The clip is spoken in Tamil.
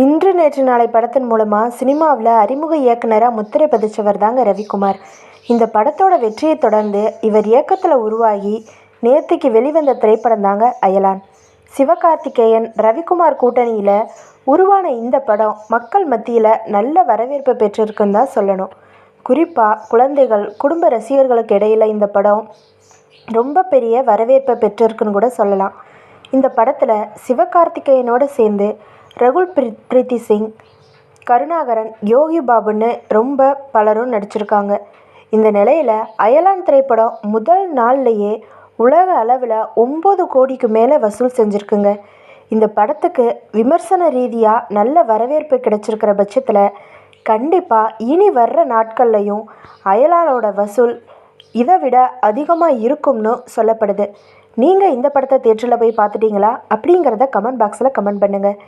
இன்று நேற்று நாளை படத்தின் மூலமாக சினிமாவில் அறிமுக இயக்குனராக முத்திரை பதிச்சவர் தாங்க ரவிக்குமார். இந்த படத்தோட வெற்றியை தொடர்ந்து இவர் இயக்கத்தில் உருவாகி நேற்றுக்கு வெளிவந்த திரைப்படம் தாங்க அயலான். சிவகார்த்திகேயன் ரவிக்குமார் கூட்டணியில் உருவான இந்த படம் மக்கள் மத்தியில் நல்ல வரவேற்பு பெற்றிருக்குன்னு தான் சொல்லணும். குறிப்பாக குழந்தைகள் குடும்ப ரசிகர்களுக்கு இடையில் இந்த படம் ரொம்ப பெரிய வரவேற்பை பெற்றிருக்குன்னு கூட சொல்லலாம். இந்த படத்தில் சிவகார்த்திகேயனோடு சேர்ந்து ரகுல் பிரீத்தி சிங் கருணாகரன் யோகி பாபுன்னு ரொம்ப பலரும் நடிச்சிருக்காங்க. இந்த நிலையில் அயலான் திரைப்படம் முதல் நாள்லேயே உலக அளவில் ஒம்பது கோடிக்கு மேலே வசூல் செஞ்சுருக்குங்க. இந்த படத்துக்கு விமர்சன ரீதியாக நல்ல வரவேற்பு கிடைச்சிருக்கிற பட்சத்தில் கண்டிப்பாக இனி வர்ற நாட்கள்லையும் அயலானோட வசூல் இதை விட அதிகமாக இருக்கும்னு சொல்லப்படுது. நீங்கள் இந்த படத்தை தேட்டரில் போய் பார்த்துட்டீங்களா? அப்படிங்கிறத கமெண்ட் பாக்ஸில் கமெண்ட் பண்ணுங்கள்